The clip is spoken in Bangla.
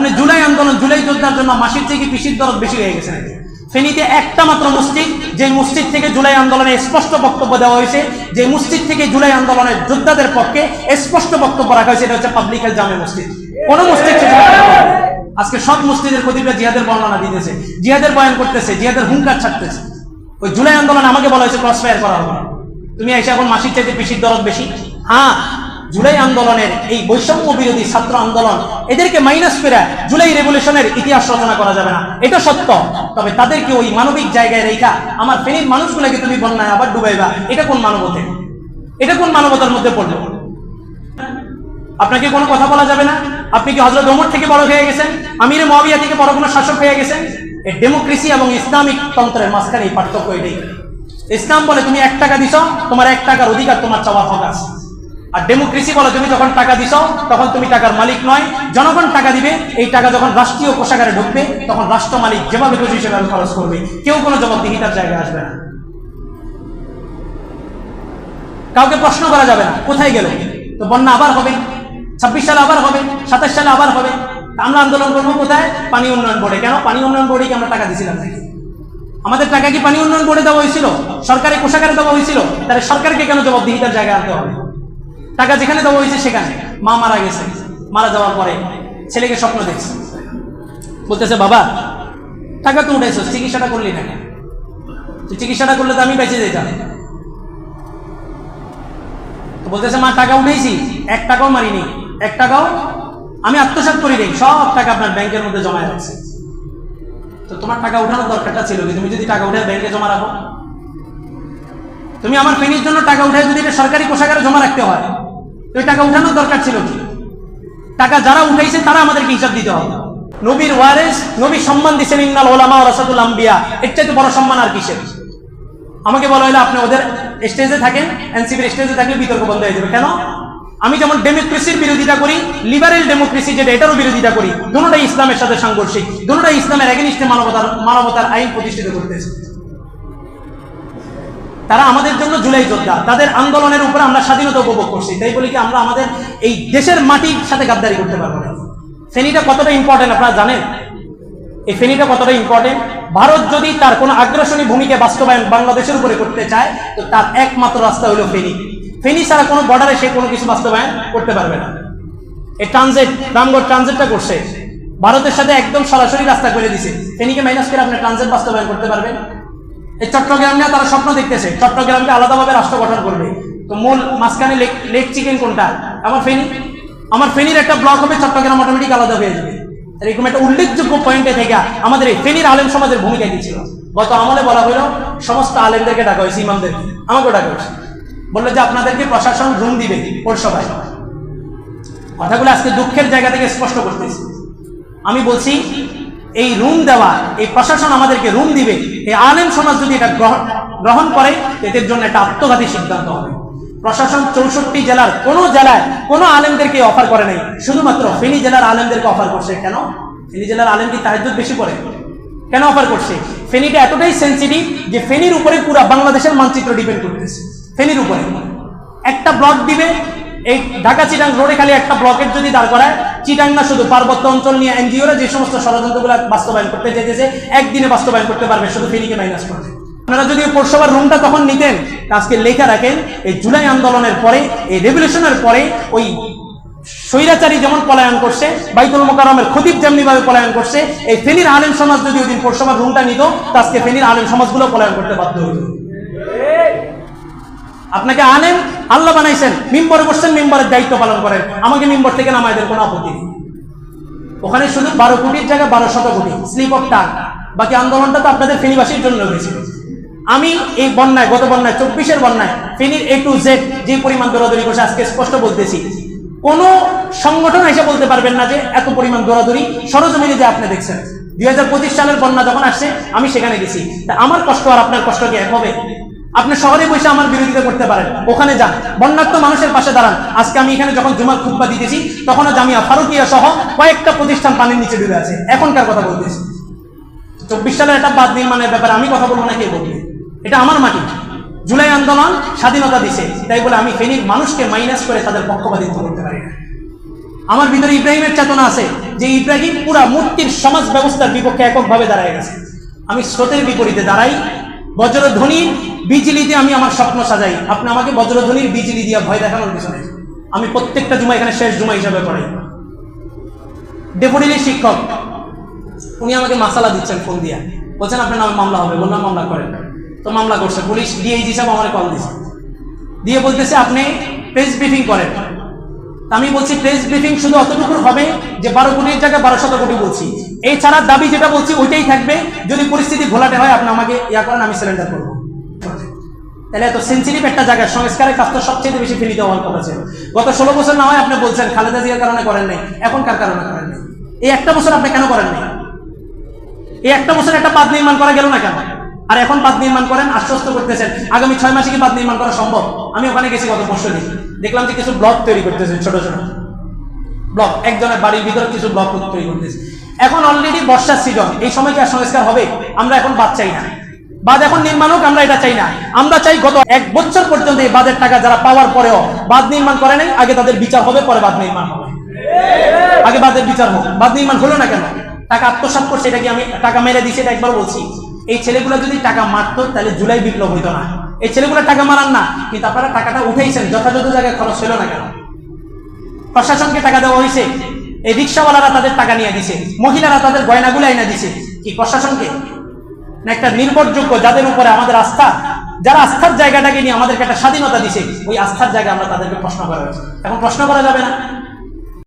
আপনি জুলাই আন্দোলন, জুলাই যোদ্ধার জন্য মাসির থেকে পিসির দরদ বেশি হয়ে গেছে নাকি? ফেনীতে একটা মাত্র মসজিদ, যে মসজিদ থেকে জুলাই আন্দোলনে স্পষ্ট বক্তব্য দেওয়া হয়েছে, যে মসজিদ থেকে জুলাই আন্দোলনের যোদ্ধাদের পক্ষে স্পষ্ট বক্তব্য রাখা হয়েছে, এটা হচ্ছে পাবলিক হেলথ জামে মসজিদ। কোন মসজিদ আজকে সব মসজিদের খতিবরা জিহাদের বর্ণনা দিতেছে, জিহাদের বয়ান করতেছে, জিহাদের হুঙ্কার ছাড়তেছে। ওই জুলাই আন্দোলন আমাকে বলা হয়েছে ক্রস ফায়ার করা হবে তুমি এসে এখন মাসির চাইতে পিসির দরদ বেশি? হ্যাঁ জুলাই আন্দোলনের এই বৈষম্য বিরোধী ছাত্র আন্দোলন, এদেরকে মাইনাস করে জুলাই রেভলিউশনের ইতিহাস রচনা করা যাবে না। এটা সত্য। তবে তাদেরকে ওই মানবিক জায়গায় রেখা, আমার ফেনীর মানুষগুলোকে তুমি বন্যায় আবার ডুবাইবা। এটা কোন মানবতে এটা কোন মানবতার মধ্যে পড়ল আপনাকে কোনো কথা বলা যাবে না? আপনি কি হজরত ওমর থেকে বড় হয়ে গেছেন? আমিরে মহাবিয়া থেকে বড় কোনো শাসক হয়ে গেছেন? এই ডেমোক্রেসি এবং ইসলামিক তন্ত্রের মাঝখানে এই পার্থক্য এটাই। ইসলাম বলে তুমি এক টাকা দিছ, তোমার এক টাকার অধিকার তোমার চাওয়ার হক আছে। আর ডেমোক্রেসি বলে, তুমি যখন টাকা দিছ, তখন তুমি টাকার মালিক নয়। জনগণ টাকা দিবে, এই টাকা যখন রাষ্ট্রীয় কোষাগারে ঢুকবে, তখন রাষ্ট্র মালিক যেভাবে খুশি সেভাবে খরচ করবে। কেউ কোনো জবাবদিহিতার জায়গায় আসবে না। কাউকে প্রশ্ন করা যাবে না, কোথায় গেল? তো বন্যা আবার হবে, ছাব্বিশ সালে আবার হবে, সাতাশ সালে আবার হবে। আমরা আন্দোলন করব কোথায়? পানি উন্নয়ন বোর্ডে। কেন? পানি উন্নয়ন বোর্ডে কি আমরা টাকা দিছিলাম নাকি? আমাদের টাকা কি পানি উন্নয়ন বোর্ডে দেওয়া হয়েছিল? সরকারি কোষাগারে দেওয়া হয়েছিল? তাহলে সরকারকে কেন জবাবদিহিতার জায়গায় আনতে হবে? টাকা যেখানে দেওয়া হয়েছে সেখানে। মা মারা গেছে। মারা যাওয়ার পরে ছেলেকে স্বপ্ন দেখছে। বলতেছে, বাবা, টাকা তো উঠেছ চিকিৎসাটা করলি না চিকিৎসাটা করলে তো আমি বেঁচে যেতাম। বলতেছে, মা, টাকা উঠেছি এক টাকাও মারিনি, এক টাকাও আমি আত্মসাৎ করি নেই, সব টাকা আপনার ব্যাংকের মধ্যে জমা রাখছে তো তোমার টাকা উঠানোর দরকারটা ছিল তুমি যদি টাকা উঠে ব্যাংকে জমা রাখো? তুমি আমার ফেনির জন্য টাকা উঠে যদি এটা সরকারি কোষাগারে জমা রাখতে হয় ওই টাকা উঠানোর দরকার ছিল কি? টাকা যারা উঠাইছে, তারা আমাদেরকে হিসাব দিতে হবে। নবীর ওয়ারেস নবী সম্মান দিচ্ছেন ইন্নাল ওলামা রাসাদুল আম্বিয়া। এর চাইতে বড় সম্মান আর কিসের? আমাকে বলা হলো আপনি ওদের স্টেজে থাকেন, এনসিপির স্টেজে থাকলে বিতর্ক বন্ধ হয়ে যাবে। কেন? আমি যেমন ডেমোক্রেসির বিরোধিতা করি লিবারেল ডেমোক্রেসি যেটা এটারও বিরোধিতা করি, দুটোটাই ইসলামের সাথে সাংঘর্ষিক, দুটোটাই ইসলামের এগেনিস্টে মানবতার মানবতার আইন প্রতিষ্ঠিত করতেছে। তারা আমাদের জন্য জুলাই যোদ্ধা। তাদের আন্দোলনের উপর আমরা স্বাধীনতা উপভোগ করছি। তাই বলি কি, আমরা আমাদের এই দেশের মাটির সাথে গাদ্দারি করতে পারব না। ফেনীটা কতটা ইম্পর্টেন্ট আপনারা জানেন? এই ফেনীটা কতটা ইম্পর্টেন্ট ভারত যদি তার কোনো আগ্রাসনী ভূমিকা বাস্তবায়ন বাংলাদেশের উপরে করতে চায়, তো তার একমাত্র রাস্তা হলো ফেনী। ফেনী ছাড়া কোনো বর্ডারে সে কোনো কিছু বাস্তবায়ন করতে পারবে না। এই ট্রানজিট রামগড় ট্রানজিটটা করছে। ভারতের সাথে একদম সরাসরি রাস্তা করে দিছে। ফেনীকে মাইনাস করে আপনি ট্রানজিট বাস্তবায়ন করতে পারবেন। এই চট্টগ্রাম নিয়ে তারা স্বপ্ন দেখতেছে। চট্টগ্রামকে আলাদাভাবে রাষ্ট্র গঠন করবে। তো মূল মাঝখানে লেক চিকেন কোনটা? আমার ফেনী, আমার ফেনীর একটা ব্লক হবে, চট্টগ্রাম অটোমেটিক আলাদা হয়ে যাবে। এরকম একটা উল্লেখযোগ্য পয়েন্টে থেকে আমাদের এই ফেনীর আলেম সমাজের ভূমিকা কি ছিল? গত আমলে বলা হলো, সমস্ত আলেমদেরকে ডাকা হয়েছে ইমামদেরকে আমাকেও ডাকা হয়েছে বলল যে আপনাদেরকে প্রশাসন রুম দিবে পৌরসভায়। কথাগুলো আজকে দুঃখের জায়গা থেকে স্পষ্ট করতেছি। আমি বলছি এই রুম দেওয়া, এই প্রশাসন আমাদেরকে রুম দিবে, এই আলেম সমাজ যদি এটা গ্রহণ করে এদের জন্য একটা আত্মঘাতী সিদ্ধান্ত হবে। প্রশাসন চৌষট্টি জেলার কোনো জেলায় কোনো আলেমদেরকে অফার করে নাই, শুধুমাত্র ফেনী জেলার আলেমদেরকে অফার করছে। কেন? ফেনী জেলার আলেম কি তাহাজুদ বেশি করে কেন অফার করছে? ফেনীটা এতটাই সেন্সিটিভ যে ফেনীর উপরে পুরো বাংলাদেশের মানচিত্র ডিপেন্ড করতেছে। ফেনীর উপরে। একটা ব্লক দিবে, এই ঢাকা চিটাং রোডে খালি একটা ব্লকের যদি দাঁড় করায় চিটাং না শুধু পার্বত্য অঞ্চল নিয়ে এনজিওরা যে সমস্ত ষড়যন্ত্রগুলো বাস্তবায়ন করতে চাইতেছে একদিনে বাস্তবায়ন করতে পারবে, শুধু ফেনীকে মাইনাস করবে আপনারা যদি পৌরসভার রুমটা তখন নিতেন আজকে লেখা রাখেন, এই জুলাই আন্দোলনের পরে, এই রেভলিউশনের পরে, ওই স্বৈরাচারী যেমন পলায়ন করছে, বাইতুল মোকারমের খতিব যেমনি ভাবে পলায়ন করছে, এই ফেনীর আলেম সমাজ যদি ওই পৌরসভার রুমটা নিত আজকে ফেনীর আলেম সমাজগুলো পলায়ন করতে বাধ্য হইত আপনাকে আনেন আল্লাহ বানাইছেন, মিম্বরে বসছেন, মিম্বরের দায়িত্ব পালন করেন। আমাকে মিম্বর থেকে নামাইদের কোনো আপত্তি নেই। ওখানে শুধু বারো কোটির জায়গায় বারো শত কোটি। স্লিপ অফ টাক বাকি আন্দোলনটা তো আপনাদের ফেনীবাসীর জন্য হয়েছিল। আমি এই বন্যায়, গত বন্যায়, চব্বিশের বন্যায়, ফেনীর এ টু জেড যে পরিমাণ দৌড়াদৌড়ি করছে আজকে স্পষ্ট বলতেছি, কোন সংগঠন এসে বলতে পারবেন না যে এত পরিমাণ দৌড়াদৌড়ি সরজমিনে যে আপনি দেখছেন। দুই হাজার পঁচিশ সালের বন্যা যখন আসছে, আমি সেখানে গেছি। তা আমার কষ্ট আর আপনার কষ্ট কি এক হবে? আপনি শহরে বসে আমার বিরোধিতা করতে পারেন। ওখানে যান। বন্যার্থ মানুষের পাশে দাঁড়ান। আজকে আমি এখানে যখন জুমার খুতবা দিতেছি, তখনও জামিয়া ফারুকিয়া সহ কয়েকটা প্রতিষ্ঠান পানির নিচে ডুবে আছে। এখনকার কথা বলতেছি। চব্বিশ সালের একটা বাদ নির্মাণের ব্যাপারে আমি কথা বলব না, কে বলবে? এটা আমার মাটি। জুলাই আন্দোলন স্বাধীনতা দিছে। তাই বলে আমি ফেনীর মানুষকে মাইনাস করে তাদের পক্ষপাতিত্ব করতে পারি না। আমার ভিতরে ইব্রাহিমের চেতনা আছে যে ইব্রাহিম পুরা মূর্তির সমাজ ব্যবস্থার বিপক্ষে এককভাবে দাঁড়ায় গেছে। আমি স্রোতের বিপরীতে দাঁড়াই। বজ্রধ্বনির বিজলিতে আমি আমার স্বপ্ন সাজাই। আপনি আমাকে বজ্রধ্বনির বিজলি দিয়ে ভয় দেখানোর পিছনে আমি প্রত্যেকটা জুমা এখানে শেষ জুমা হিসাবে পড়াই। ডেপুটিলি শিক্ষক, উনি আমাকে মাসালা দিচ্ছেন ফোন দিয়ে। বলছেন, আপনার নামে মামলা হবে বললাম মামলা করেন। তো মামলা করছে, পুলিশ ডিআইজি সাহেব আমার কল দিছে। দিয়ে বলতেছে, আপনি প্রেস ব্রিফিং করেন। আমি বলছি, প্রেস ব্রিফিং শুধু অতটুকুর হবে যে বারো কোটির জায়গায় বারো শত কোটি বলছি। এই ছাড়া দাবি যেটা বলছি, ওইটাই থাকবে। যদি পরিস্থিতি ঘোলাটে হয়, আপনি আমাকে ইয়া করেন, আমি সিলিন্ডার করব। তাহলে এত সেন্সিটিভ একটা জায়গায় সংস্কারের কাজ তো সবচেয়ে বেশি ফেলিতে হওয়ার কথা ছিল। গত ষোলো বছর না হয় আপনি বলছেন, খালেদা জিয়ার কারণে করেন নাই। এখন কার কারণে করেন নাই? এই একটা বছর আপনি কেন করেন নাই? এই একটা বছর একটা বাঁধ নির্মাণ করা গেল না কেন? আর এখন বাঁধ নির্মাণ করেন, আশ্বস্ত করতেছেন। আগামী ছয় মাসে কি বাঁধ নির্মাণ করা সম্ভব? আমি ওখানে গেছি গত পরশু দেখলাম যে কিছু ব্লক তৈরি করতেছেন, ছোট ছোট। ব্লক একজনের বাড়ির ভিতরে কিছু ব্লক তৈরি করতেছে। এখন অলরেডি বর্ষার সিজন এই সময় কি আর সংস্কার হবে? আমরা এখন বাদ চাই না। বাদ এখন নির্মাণ হোক, আমরা এটা চাই না। আমরা চাই গত এক বছর পর্যন্ত এই বাদের টাকা যারা পাওয়ার পরেও বাদ নির্মাণ করে নাই, আগে তাদের বিচার হবে, পরে বাদ নির্মাণ হবে। আগে বাদের বিচার হোক। বাদ নির্মাণ হলো না কেন? টাকা আত্মসাৎ করছে, এটা কি আমি টাকা মেরে দিছি, এটা একবার বলছি? এই ছেলেগুলো যদি টাকা মারতো, তাহলে জুলাই বিপ্লব হইতো না। এই ছেলেগুলো টাকা মারান না, কিন্তু আপনারা টাকাটা উঠেইছেন, যথাযথ জায়গায় খরচ হলো না কেন? প্রশাসনকে টাকা দেওয়া হয়েছে। এই রিক্সাওয়ালারা তাদের টাকা নিয়ে দিছে, মহিলারা তাদের গয়নাগুলো এনে দিছে। কি প্রশাসনকে? না একটা নির্ভরযোগ্য যাদের উপরে আমাদের আস্থা, যারা আস্থার জায়গাটাকে নিয়ে আমাদেরকে একটা স্বাধীনতা দিছে, ওই আস্থার জায়গা আমরা তাদেরকে প্রশ্ন করা হয়েছে। এখন প্রশ্ন করা যাবে না।